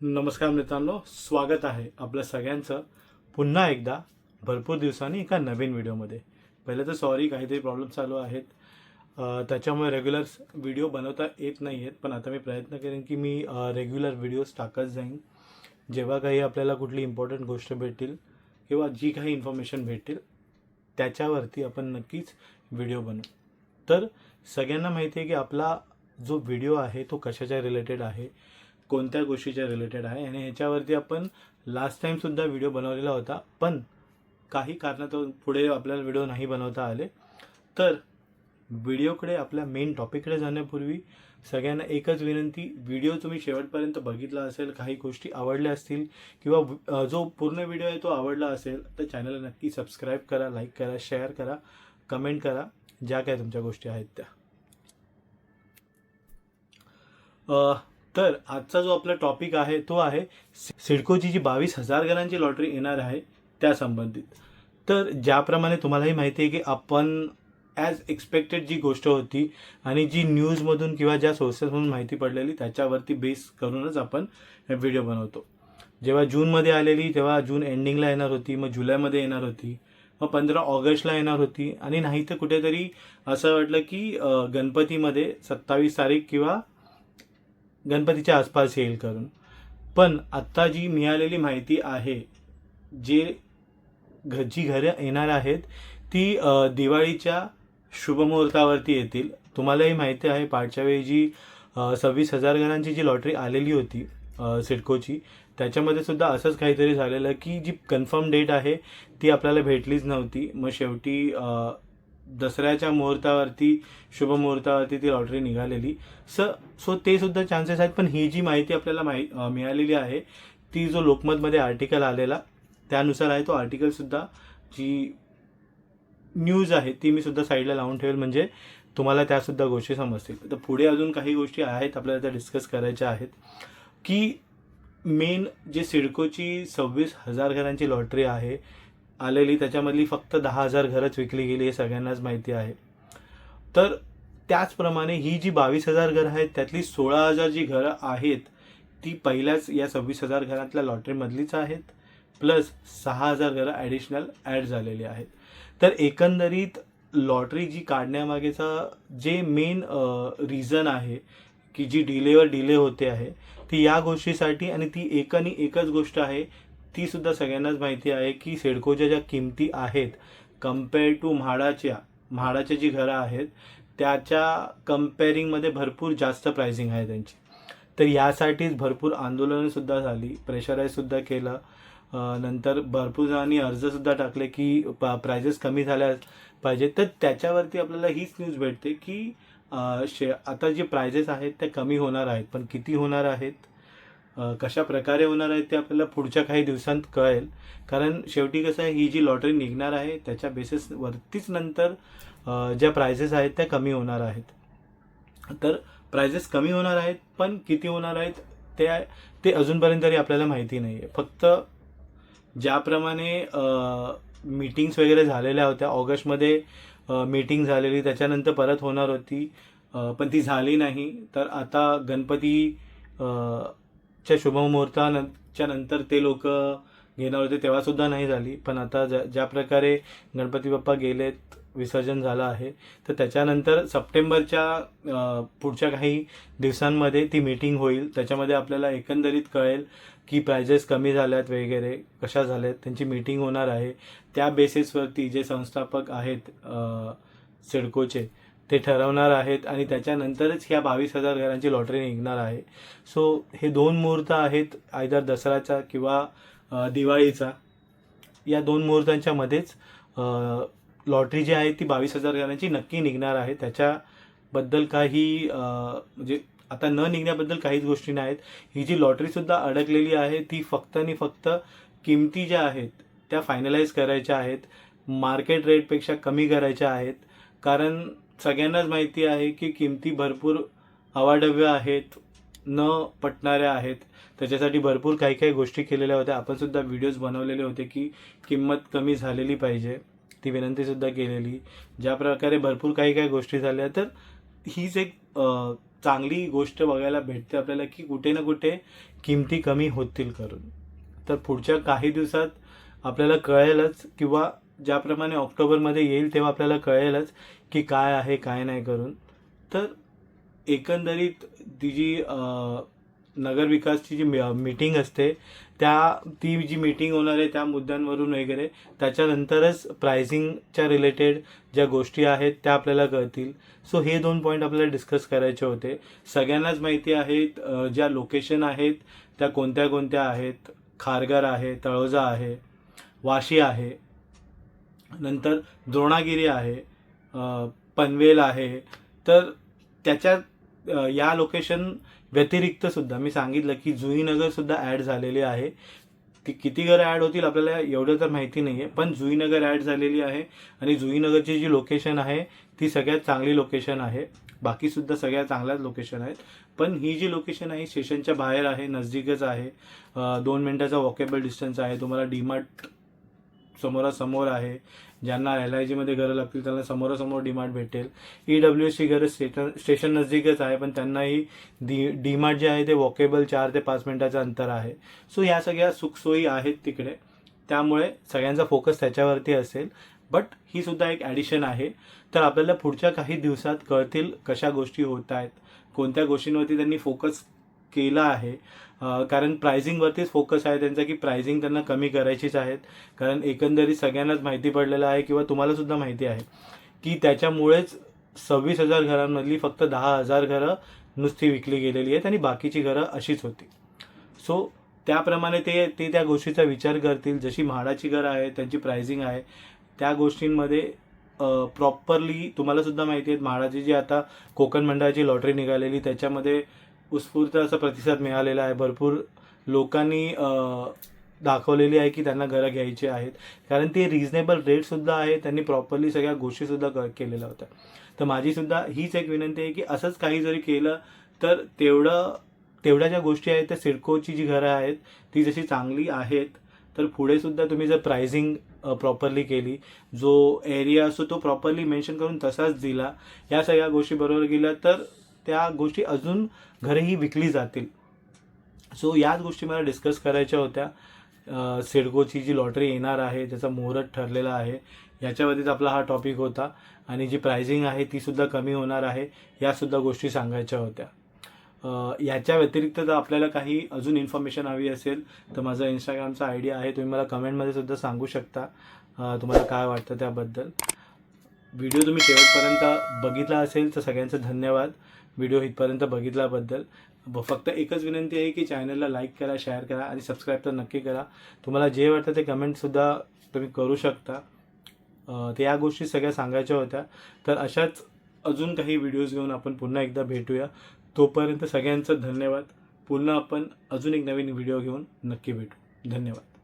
नमस्कार मित्रांनो स्वागत आहे आपल्या सगळ्यांचं. पुन्हा एकदा भरपूर दिवसांनी एका नवीन व्हिडिओमध्ये. पहिले तर सॉरी काहीतरी प्रॉब्लेम चालू आहेत. त्याच्यामुळे रेग्युलर व्हिडिओ बनवता येत नाही आहेत पण आता मी प्रयत्न करेन की मी रेग्युलर व्हिडिओज टाकत जाईन. जेव्हा काही आपल्याला कुठली इम्पॉर्टंट गोष्ट भेटतील किंवा जी काही इन्फॉर्मेशन भेटतील त्याच्यावरती आपण नक्कीच व्हिडिओ बनवू. तर सगळ्यांना माहिती आहे की आपला जो व्हिडिओ आहे तो कशाच्या रिलेटेड आहे? कोणत्या गोष्टीच्या रिलेटेड आहे आणि ह्याच्यावरती आपण लास्ट टाईमसुद्धा व्हिडिओ बनवलेला होता पण काही कारणातून पुढे आपल्याला व्हिडिओ नाही बनवता आले. तर व्हिडिओकडे आपल्या मेन टॉपिककडे जाण्यापूर्वी सगळ्यांना एकच विनंती व्हिडिओ तुम्ही शेवटपर्यंत बघितला असेल काही गोष्टी आवडल्या असतील किंवा जो पूर्ण व्हिडिओ आहे तो आवडला असेल तर चॅनलला नक्की सबस्क्राईब करा लाईक करा शेअर करा कमेंट करा ज्या काय तुमच्या गोष्टी आहेत त्या. तर आजचा जो आपला टॉपिक आहे तो आहे सिडकोची जी बावीस हजार घरांची लॉटरी येणार आहे त्या संबंधित. तर ज्याप्रमाणे तुम्हालाही माहिती आहे की आपण ॲज एक्सपेक्टेड जी गोष्ट होती आणि जी न्यूजमधून किंवा ज्या सोर्सेसमधून माहिती पडलेली त्याच्यावरती बेस करूनच आपण व्हिडिओ बनवतो. जेव्हा जूनमध्ये आलेली तेव्हा जून एंडिंगला येणार होती मग जुलैमध्ये येणार होती मग पंधरा ऑगस्टला येणार होती आणि नाही तर कुठेतरी असं वाटलं की गणपतीमध्ये सत्तावीस तारीख किंवा गणपतीच्या आसपास येईल करून. पण आत्ता जी मिळालेली माहिती आहे जे घ जी घरं येणार आहेत ती दिवाळीच्या शुभमुहूर्तावरती येतील. तुम्हालाही माहिती आहे पाठच्या वेळी जी सव्वीस हजार घरांची जी लॉटरी आलेली होती सिडकोची त्याच्यामध्ये सुद्धा असंच काहीतरी झालेलं की जी कन्फर्म डेट आहे ती आपल्याला भेटलीच नव्हती. मग शेवटी दसऱ्याच्या मुहूर्तावरती शुभ मुहूर्तावरती ती लॉटरी निघालेली. स सो ते सुद्धा चान्सेस आहेत पण ही जी माहिती आपल्याला माहि मिळालेली आहे ती जो लोकमतमध्ये आर्टिकल आलेला त्यानुसार आहे तो आर्टिकलसुद्धा जी न्यूज आहे ती मी सुद्धा साईडला लावून ठेवेल. म्हणजे तुम्हाला त्यासुद्धा गोष्टी समजतील. तर पुढे अजून काही गोष्टी आहेत आपल्याला त्या डिस्कस करायच्या आहेत. की मेन जे सिडकोची सव्वीस हजार घरांची लॉटरी आहे आलेली त्याच्यामधली फक्त दहा हजार घरच विकली गेली हे सगळ्यांनाच माहिती आहे. तर त्याचप्रमाणे ही जी बावीस हजार घरं आहेत त्यातली सोळा हजार जी घरं आहेत ती पहिल्याच या सव्वीस हजार घरातल्या लॉटरीमधलीच आहेत प्लस सहा हजार घरं ॲडिशनल ॲड झालेली आहेत. तर एकंदरीत लॉटरी जी काढण्यामागेचा जे मेन रिझन आहे की जी डिलेवर डिले होते आहे ती या गोष्टीसाठी आणि ती एक आणि एकच गोष्ट आहे तीसुद्धा सगळ्यांनाच माहिती आहे की सिडकोच्या ज्या किमती आहेत कंपेअर टू म्हाडाच्या म्हाडाच्या जी घरं आहेत त्याच्या कम्पेअरिंगमध्ये भरपूर जास्त प्राइसिंग आहे त्यांची. तर यासाठीच भरपूर आंदोलनंसुद्धा झाली प्रेशराईजसुद्धा केलं. नंतर भरपूर जणांनी अर्जसुद्धा टाकले की प्राइजेस कमी झाल्या पाहिजे. तर त्याच्यावरती आपल्याला हीच न्यूज भेटते की शे आता जे प्राइजेस आहेत ते कमी होणार आहेत पण किती होणार आहेत? कशा प्रकारे होणार आहे ते आपल्याला पुढच्या काही दिवसांत कळेल. कारण शेवटी कसं आहे ही जी लॉटरी निघणार आहे त्याच्या बेसिसवरतीच नंतर ज्या प्रायझेस आहेत त्या कमी होणार आहेत. तर प्रायझेस कमी होणार आहेत पण किती होणार आहेत ते ते अजूनपर्यंत तरी आपल्याला माहिती नाही आहे फक्त ज्याप्रमाणे मीटिंग्स वगैरे झालेल्या होत्या ऑगस्टमध्ये मीटिंग झालेली त्याच्यानंतर परत होणार होती पण ती झाली नाही. तर आता गणपती च्या शुभमुहूर्ताच्या नंतर ते लोक घेणार होते तेव्हासुद्धा नाही झाली. पण आता ज्या ज्या प्रकारे गणपती बाप्पा गेलेत विसर्जन झालं आहे तर त्याच्यानंतर सप्टेंबरच्या पुढच्या काही दिवसांमध्ये ती मीटिंग होईल. त्याच्यामध्ये आपल्याला एकंदरीत कळेल की प्रायजेस कमी झाल्यात वगैरे कशा झाल्यात त्यांची मीटिंग होणार आहे. त्या बेसिसवरती जे संस्थापक आहेत सिडकोचे ते ठरवणार आहेत आणि त्याच्यानंतरच ह्या बावीस हजार घरांची लॉटरी निघणार आहे. सो हे दोन मुहूर्त आहेत आयदर दसऱ्याचा किंवा दिवाळीचा. या दोन मुहूर्तांच्या मध्येच लॉटरी जी आहे ती बावीस हजार घरांची नक्की निघणार आहे. त्याच्याबद्दल काही म्हणजे आता न निघण्याबद्दल काहीच गोष्टी नाहीत ही जी लॉटरीसुद्धा अडकलेली आहे ती फक्त आणि फक्त किमती ज्या आहेत त्या फायनलाइज करायच्या आहेत. मार्केट रेटपेक्षा कमी करायच्या आहेत. कारण सगळ्यांनाच माहिती आहे की किमती भरपूर अवाढव्य आहेत न पटणाऱ्या आहेत. त्याच्यासाठी भरपूर काही काही गोष्टी केलेल्या होत्या. आपणसुद्धा व्हिडिओज बनवलेले होते की किंमत कमी झालेली पाहिजे. ती विनंतीसुद्धा केलेली. ज्या प्रकारे भरपूर काही काही गोष्टी झाल्या तर हीच एक चांगली गोष्ट बघायला भेटते आपल्याला की कुठे ना कुठे किमती कमी होतील करून. तर पुढच्या काही दिवसात आपल्याला कळेलच किंवा ज्याप्रमाणे ऑक्टोबरमध्ये येईल तेव्हा आपल्याला कळेलच की काय आहे काय नाही करून. तर एकंदरीत ती जी नगरविकासची जी मीटिंग असते त्या ती जी मीटिंग होणार आहे त्या मुद्द्यांवरून वगैरे त्याच्यानंतरच प्रायझिंगच्या रिलेटेड ज्या गोष्टी आहेत त्या आपल्याला कळतील. सो हे दोन पॉईंट आपल्याला डिस्कस करायचे होते. सगळ्यांनाच माहिती आहेत ज्या लोकेशन आहेत त्या कोणत्या कोणत्या आहेत. खारघर आहे तळोजा आहे वाशी आहे. नंतर द्रोणागिरी आहे पनवेल आहे तर त्याच्यात या लोकेशन व्यतिरिक्त सुद्धा मी सांगितलं की जुईनगर सुद्धा ॲड झालेली आहे. ती किती घरं ॲड होतील आपल्याला एवढं तर माहिती नाही आहे पण जुईनगर ॲड झालेली आहे आणि जुईनगरची जी लोकेशन आहे ती सगळ्यात चांगली लोकेशन आहे. बाकी सुद्धा सगळ्या चांगल्याच लोकेशन आहेत. पण ही जी लोकेशन आहे स्टेशनच्या बाहेर आहे नजदीकच आहे. दोन मिनटाचा वॉकेबल डिस्टन्स आहे. तुम्हाला डीमार्ट समोरासमोर आहे. ज्यांना एल आय जीमध्ये घरं लागतील त्यांना समोरासमोर डीमार्ट भेटेल. ई डब्ल्यू एसची घरं स्टेशन स्टेशन नजदीकच आहे पण त्यांनाही डी डीमार्ट जे आहे ते वॉकेबल चार ते पाच मिनटाचं अंतर आहे. सो या सगळ्या सुखसोयी आहेत तिकडे. त्यामुळे सगळ्यांचा फोकस त्याच्यावरती असेल. बट ही सुद्धा एक ॲडिशन आहे. तर आपल्याला पुढच्या काही दिवसात कळतील कशा गोष्टी होत आहेत. कोणत्या गोष्टींवरती त्यांनी फोकस केला आहे. कारण प्रायझिंगवरतीच फोकस आहे त्यांचा की प्रायझिंग त्यांना कमी करायचीच आहेत. कारण एकंदरीत सगळ्यांनाच माहिती पडलेलं आहे किंवा तुम्हालासुद्धा माहिती आहे की त्याच्यामुळेच सव्वीस हजार घरांमधली फक्त दहा हजार घरं नुसती विकली गेलेली आहेत आणि बाकीची घरं अशीच होती. सो त्याप्रमाणे ते ते त्या गोष्टीचा विचार करतील. जशी म्हाडाची घरं आहे त्यांची प्रायझिंग आहे त्या गोष्टींमध्ये प्रॉपरली तुम्हालासुद्धा माहिती आहेत. म्हाडाची जी आता कोकण मंडळाची लॉटरी निघालेली त्याच्यामध्ये उत्स्फूर्त असा प्रतिसाद मिळालेला आहे. भरपूर लोकांनी दाखवलेली आहे की त्यांना घरं घ्यायची आहेत. कारण ते रिझनेबल रेटसुद्धा आहे. त्यांनी प्रॉपरली सगळ्या गोष्टीसुद्धा क केलेल्या होत्या. तर माझीसुद्धा हीच एक विनंती आहे की असंच काही जरी केलं तर तेवढं तेवढ्या ज्या गोष्टी आहेत त्या सिडकोची जी घरं आहेत ती जशी चांगली आहेत तर पुढे सुद्धा तुम्ही जर प्रायझिंग प्रॉपरली केली जो एरिया असतो तो प्रॉपरली मेन्शन करून तसाच दिला या सगळ्या गोष्टी बरोबर गेल्या तर त्या गोष्टी अजून घरेही विकली जातील. सो याच गोष्टी मला डिस्कस करायच्या होत्या. सिडकोची जी लॉटरी येणार आहे त्याचा मुहूर्त ठरलेला आहे याच्यावरतीच आपला हा टॉपिक होता. आणि जी प्रायझिंग आहे ती सुद्धा कमी होणार आहे यासुद्धा गोष्टी सांगायच्या होत्या. याच्या व्यतिरिक्त जर आपल्याला काही अजून इन्फॉर्मेशन हवी असेल तर माझा इंस्टाग्रामचा आयडिया आहे. तुम्ही मला कमेंटमध्ये सुद्धा सांगू शकता. तुम्हाला काय वाटतं त्याबद्दल? व्हिडिओ तुम्ही शेवटपर्यंत बघितला असेल तर सगळ्यांचं धन्यवाद. व्हिडिओ इथपर्यंत बघितल्याबद्दल. फक्त एकच विनंती आहे की चॅनलला लाईक करा शेअर करा आणि सबस्क्राईब तर नक्की करा. तुम्हाला जे वाटतं ते कमेंटसुद्धा तुम्ही करू शकता. तर या गोष्टी सगळ्या सांगायच्या होत्या. तर अशाच अजून काही व्हिडिओज घेऊन आपण पुन्हा एकदा भेटूया. तोपर्यंत सगळ्यांचं धन्यवाद. पुन्हा आपण अजून एक नवीन व्हिडिओ घेऊन नक्की भेटू. धन्यवाद.